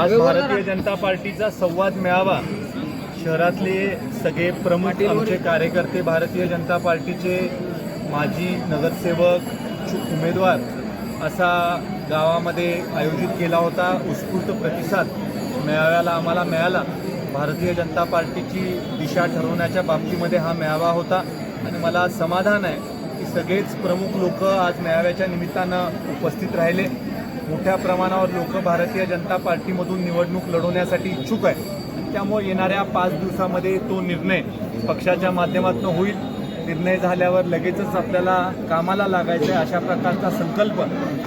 आज भारतीय जनता पार्टीचा संवाद मेळावा. शहरातले सगळे प्रमुख आमचे कार्यकर्ते भारतीय जनता पार्टीचे माजी नगरसेवक उमेदवार असा गावामध्ये आयोजित केला होता. उत्स्फूर्त प्रतिसाद मेळाव्याला आम्हाला मिळाला. भारतीय जनता पार्टीची दिशा ठरवण्याच्या बाबतीमध्ये हा मेळावा होता. आणि मला समाधान आहे की सगळेच प्रमुख लोक आज मेळाव्याच्या निमित्तानं उपस्थित राहिले. मोठ्या प्रमाणावर लोक भारतीय जनता पार्टीमधून निवडणूक लढवण्यासाठी इच्छुक आहे त्यामुळे येणाऱ्या पाच दिवसामध्ये तो निर्णय पक्षाच्या माध्यमातून होईल. निर्णय झाल्यावर लगेचच आपल्याला कामाला लागायचं आहे अशा प्रकारचा संकल्प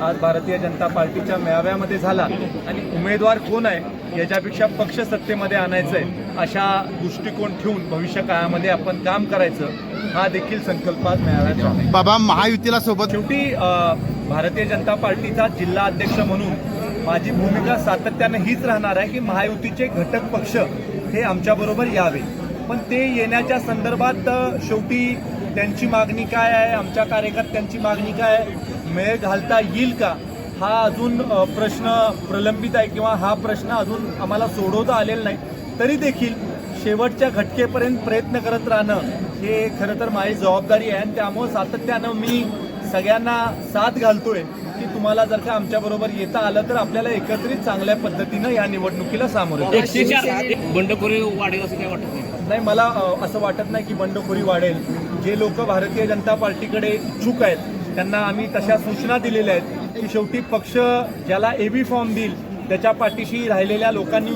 आज भारतीय जनता पार्टीच्या मेळाव्यामध्ये झाला. आणि उमेदवार कोण आहे याच्यापेक्षा पक्ष सत्तेमध्ये आणायचं आहे अशा दृष्टिकोन ठेवून भविष्य काळामध्ये आपण काम करायचं हा देखील संकल्प आज मेळाव्यात बाबा महायुतीला सोबत शेवटी भारतीय जनता पार्टीचा जिल्हा अध्यक्ष म्हणून माझी भूमिका सातत्यानं हीच राहणार आहे की महायुतीचे घटक पक्ष हे आमच्याबरोबर यावे. पण ते येण्याच्या संदर्भात शेवटी त्यांची मागणी काय आहे? आमच्या कार्यकर्त्यांची मागणी काय आहे? मेळ घालता येईल का? हा अजून प्रश्न प्रलंबित आहे किंवा हा प्रश्न अजून आम्हाला सोडवता आलेला नाही. तरी देखील शेवटच्या घटकेपर्यंत प्रयत्न करत राहणं हे खरं तर माझी जबाबदारी आहे आणि त्यामुळे सातत्यानं मी सगळ्यांना साथ घालतोय की तुम्हाला जर का आमच्याबरोबर येता आलं तर आपल्याला एकत्रित चांगल्या पद्धतीनं या निवडणुकीला सामोरे बंडखोरी वाढेल असं काय वाटत नाही? नाही मला असं वाटत नाही की बंडखोरी वाढेल. जे लोक भारतीय जनता पार्टीकडे इच्छुक आहेत त्यांना आम्ही तशा सूचना दिलेल्या आहेत की शेवटी पक्ष ज्याला एबी फॉर्म देईल त्याच्या पाठीशी राहिलेल्या लोकांनी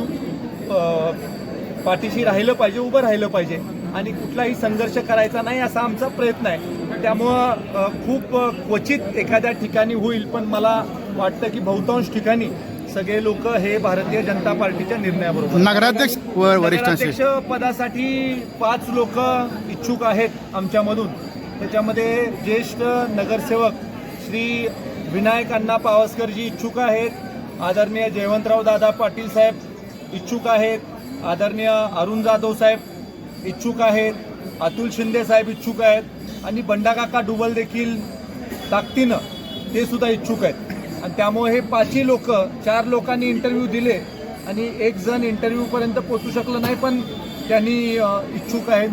पाठीशी राहिलं पाहिजे उभं राहिलं पाहिजे. आणि कुठलाही संघर्ष करायचा नाही असा आमचा प्रयत्न आहे. त्यामुळं खूप क्वचित एखाद्या ठिकाणी होईल पण मला वाटतं की बहुतांश ठिकाणी सगळे लोक हे भारतीय जनता पार्टीच्या निर्णयाबरोबर. नगराध्यक्ष नगराध्यक्ष पदासाठी पाच लोक इच्छुक आहेत आमच्यामधून. त्याच्यामध्ये ज्येष्ठ नगरसेवक श्री विनायक अण्णा पावसकरजी इच्छुक आहेत. आदरणीय जयवंतराव दादा पाटील साहेब इच्छुक आहेत. आदरणीय अरुण जाधव साहेब इच्छुक आहेत. अतुल शिंदे साहेब इच्छुक आहेत. आणि बंडाकाका डुबल देखील ताकदीनं ते सुद्धा इच्छुक आहेत. आणि त्यामुळे हे पाचही लोक चार लोकांनी इंटरव्ह्यू दिले आणि एक जण इंटरव्ह्यू पर्यंत पोहोचू शकलं नाही पण त्यांनी इच्छुक आहेत.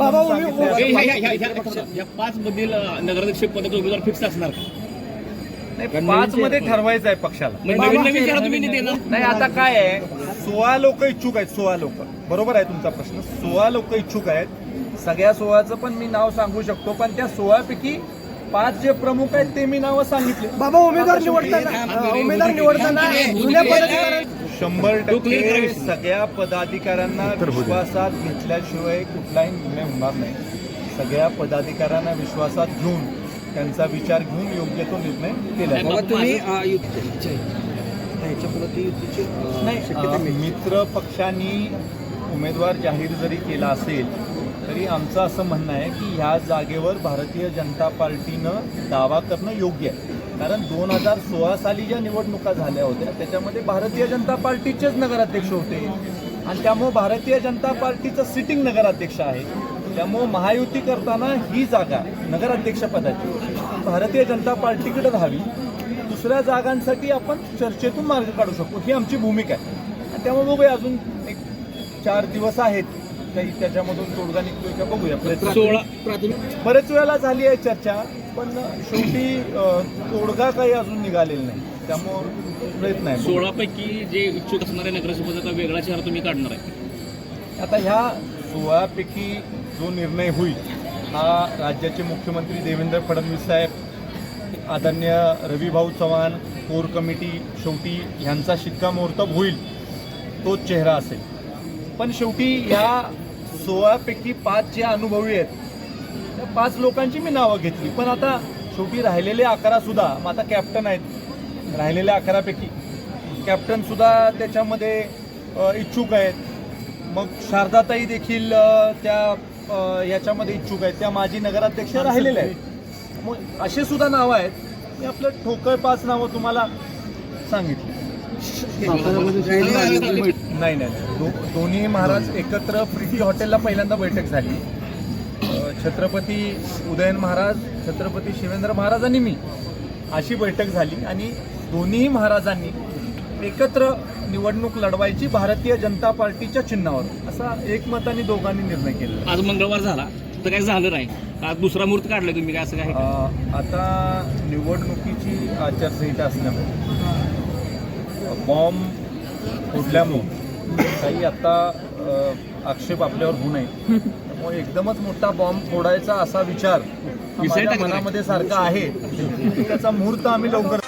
पाच मधील नगराध्यक्ष पदाचा उमेदवार फिक्स असणार पाच मध्ये ठरवायचं आहे पक्षाला. नाही आता काय आहे? सोळा लोक इच्छुक आहेत सोळा लोक. बरोबर आहे तुमचा प्रश्न? सोळा लोक इच्छुक आहेत. सगळ्या सोळाचं पण मी नाव सांगू शकतो पण त्या सोळापैकी पाच जे प्रमुख आहेत ते मी नावं सांगितले. बाबा उमेदवार निवडताना उमेदवार निवडताना जुन्या शंभर टक्के. सगळ्या पदाधिकाऱ्यांना विश्वासात घेतल्याशिवाय कुठलाही निर्णय होणार नाही. सगळ्या पदाधिकाऱ्यांना विश्वासात घेऊन त्यांचा विचार घेऊन योग्य तो निर्णय केला तुम्ही, नाही. मित्र पक्षांनी उमेदवार जाहीर जरी केला असेल तरी आमचं असं म्हणणं आहे की ह्या जागेवर भारतीय जनता पार्टीनं दावा करणं योग्य आहे. कारण दोन हजार सोळा साली ज्या निवडणुका झाल्या होत्या त्याच्यामध्ये भारतीय जनता पार्टीचेच नगराध्यक्ष होते. आणि त्यामुळं भारतीय जनता पार्टीचं सिटिंग नगराध्यक्ष आहे. त्यामुळं महायुती करताना ही जागा नगराध्यक्षपदाची भारतीय जनता पार्टीकडे राहावी दुसऱ्या जागांसाठी आपण चर्चेतून मार्ग काढू शकतो ही आमची भूमिका आहे. आणि त्यामुळे बघूया अजून एक चार दिवस आहेत. काही त्याच्यामधून तोडगा निघतोय का बघूया. प्रयत्न सोळा बरेच वेळेला झाली आहे चर्चा पण शेवटी तोडगा काही अजून निघालेला नाही. त्यामुळं प्रयत्न आहे. सोळा पैकी जे इच्छुक असणारे नगराध्यक्ष पदाचा वेगळा चेहरा तुम्ही काढणार आहे. आता ह्या सोळापैकी जो निर्णय होईल हा राज्याचे मुख्यमंत्री देवेंद्र फडणवीस साहेब आदरणीय रविभाऊ चव्हाण कोर कमिटी शेवटी ह्यांचा शिक्कामोर्तब होईल तोच चेहरा असेल. पण शेवटी ह्या सोळापैकी पाच जे अनुभवी आहेत त्या पाच लोकांची मी नावं घेतली. पण आता शेवटी राहिलेले अकरा सुद्धा मग आता कॅप्टन आहेत. राहिलेल्या अकरापैकी. कॅप्टन सुद्धा त्याच्यामध्ये इच्छुक आहेत. मग शारदाताई देखील त्या याच्यामध्ये इच्छुक आहेत. त्या माजी नगराध्यक्ष राहिलेल्या आहेत. मग असे सुद्धा नावं आहेत. मी आपलं ठोकळ पाच नावं तुम्हाला सांगितली. नाही नाही नाही. दो, दोन्ही महाराज एकत्र प्रीती हॉटेलला पहिल्यांदा बैठक झाली. छत्रपती उदयन महाराज छत्रपती शिवेंद्र महाराज आणि मी अशी बैठक झाली आणि दोन्ही महाराजांनी एकत्र निवडणूक लढवायची भारतीय जनता पार्टीच्या चिन्हावर असा एकमताने दोघांनी निर्णय आहे. आज मंगळवार झाला. तर काय झालं नाही? आज दुसरा मुहूर्त काढलाय तुम्ही? काय असं काय? आता निवडणुकीची आचारसंहिता असल्यामुळे. बॉम्ब फोडल्यामुळं काही आता अ, आक्षेप आपल्यावर होऊ नये त्यामुळे एकदमच मोठा बॉम्ब फोडायचा असा विचार. मनामध्ये सारखा आहे त्याचा मुहूर्त आम्ही लवकर